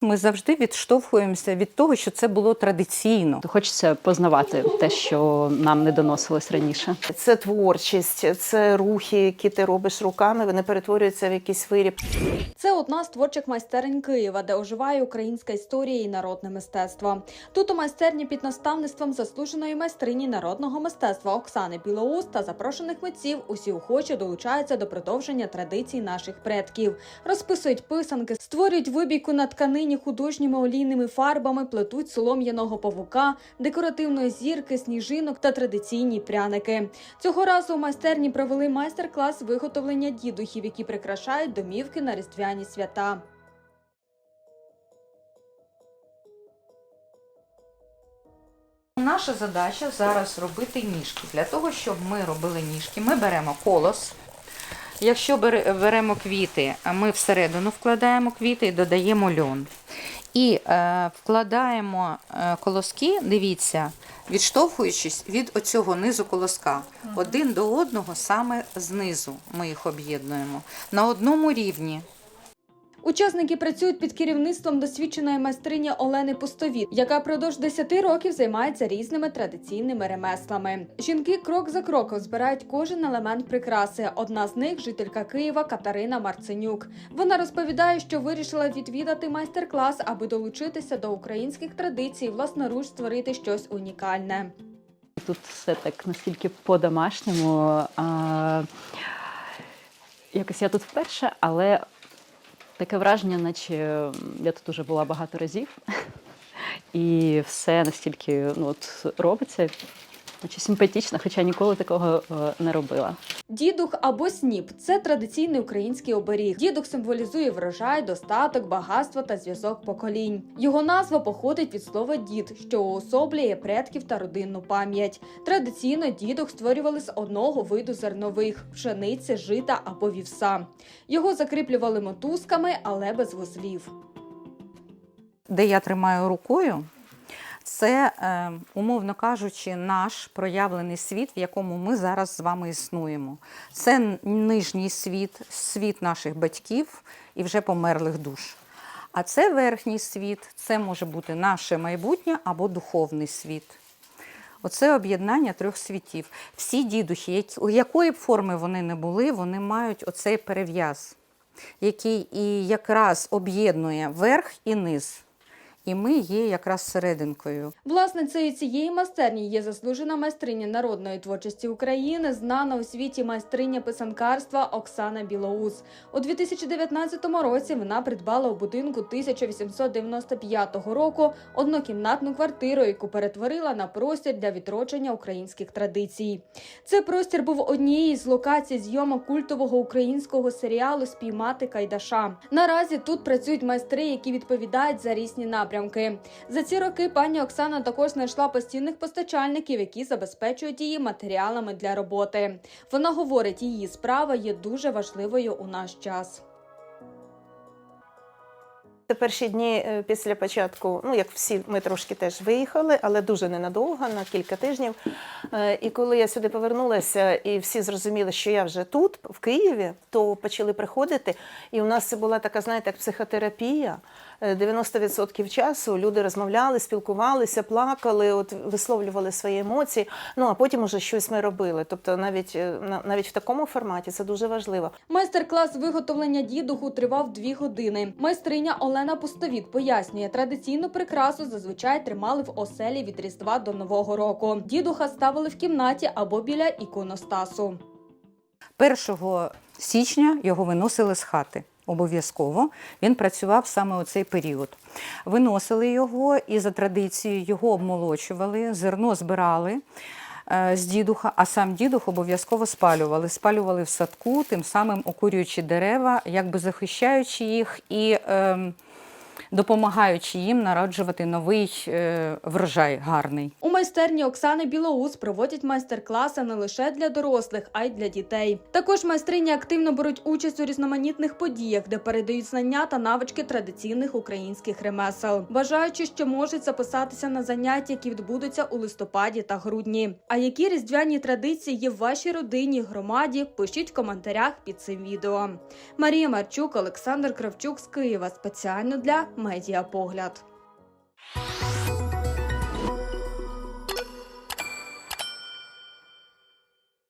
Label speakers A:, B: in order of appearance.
A: Ми завжди відштовхуємося від того, що це було традиційно.
B: Хочеться познавати те, що нам не доносилось раніше.
C: Це творчість, це рухи, які ти робиш руками, вони перетворюються в якийсь виріб.
D: Це одна з творчих майстерень Києва, де оживає українська історія і народне мистецтво. Тут у майстерні під наставництвом заслуженої майстрині народного мистецтва Оксани Білоус та запрошених митців усі охочі долучаються до продовження традицій наших предків. Розписують писанки, створюють вибійку на тканині художніми олійними фарбами, плетуть солом'яного павука, декоративної зірки, сніжинок та традиційні пряники. Цього разу у майстерні провели майстер-клас виготовлення дідухів, які прикрашають домівки на різдвяні свята.
A: Наша задача зараз робити ніжки. Для того, щоб ми робили ніжки, ми беремо колос. Якщо беремо квіти, ми всередину вкладаємо квіти і додаємо льон. І е, вкладаємо е, колоски, дивіться, відштовхуючись від оцього низу колоска. Один до одного саме знизу ми їх об'єднуємо на одному рівні.
D: Учасники працюють під керівництвом досвідченої майстрині Олени Пустовіт, яка продовж 10 років займається різними традиційними ремеслами. Жінки крок за кроком збирають кожен елемент прикраси. Одна з них жителька Києва Катерина Марценюк. Вона розповідає, що вирішила відвідати майстер-клас, аби долучитися до українських традицій, власноруч створити щось унікальне.
B: Тут все так настільки по-домашньому. Якось я тут вперше, але таке враження, наче я тут уже була багато разів. І все настільки ну, от, робиться, наче симпатично, хоча ніколи такого е, не робила.
D: Дідух або сніп це традиційний український оберіг. Дідух символізує врожай, достаток, багатство та зв'язок поколінь. Його назва походить від слова дід, що уособлює предків та родинну пам'ять. Традиційно дідух створювали з одного виду зернових пшениці, жита або вівса. Його закріплювали мотузками, але без вузлів.
A: де я тримаю рукою, це, е, умовно кажучи, наш проявлений світ, в якому ми зараз з вами існуємо. Це нижній світ, світ наших батьків і вже померлих душ. А це верхній світ, це може бути наше майбутнє або духовний світ. Оце об'єднання трьох світів. Всі дідухи, якої б форми вони не були, вони мають оцей перев'яз, який і якраз об'єднує верх і низ. І ми є якраз серединкою.
D: Власницею цієї майстерні є заслужена майстриня народної творчості України, знана у світі майстриня писанкарства Оксана Білоус. У 2019 році вона придбала у будинку 1895 року однокімнатну квартиру, яку перетворила на простір для відродження українських традицій. Цей простір був однією з локацій зйомок культового українського серіалу Спіймати Кайдаша. Наразі тут працюють майстри, які відповідають за різні напрямки. За ці роки пані Оксана також знайшла постійних постачальників, які забезпечують її матеріалами для роботи. Вона говорить, її справа є дуже важливою у наш час.
C: Це перші дні е, після початку, ну як всі, ми трошки теж виїхали, але дуже ненадовго, на кілька тижнів. Е, І коли я сюди повернулася, і всі зрозуміли, що я вже тут, в Києві, то почали приходити. І у нас це була така, знаєте, як психотерапія. Е, 90% часу люди розмовляли, спілкувалися, плакали, от висловлювали свої емоції. Ну а потім уже щось ми робили. Тобто, навіть е, на- навіть в такому форматі це дуже важливо.
D: Майстер-клас виготовлення дідуху тривав дві години. Майстриня Олена Пустовіт пояснює, традиційну прикрасу зазвичай тримали в оселі від Різдва до Нового року. Дідуха ставили в кімнаті або біля іконостасу.
A: 1 січня його виносили з хати. Обов'язково він працював саме у цей період. Виносили його і за традицією його обмолочували, зерно збирали е, з дідуха, а сам дідух обов'язково спалювали. Спалювали в садку, тим самим окурюючи дерева, якби захищаючи їх і ем, допомагаючи їм народжувати новий е, врожай гарний.
D: У майстерні Оксани Білоус проводять майстер-класи не лише для дорослих, а й для дітей. Також майстрині активно беруть участь у різноманітних подіях, де передають знання та навички традиційних українських ремесел, бажаючи, що можуть записатися на заняття, які відбудуться у листопаді та грудні. А які різдвяні традиції є в вашій родині, громаді? Пишіть в коментарях під цим відео. Марія Марчук, Олександр Кравчук з Києва спеціально для Медіапогляд.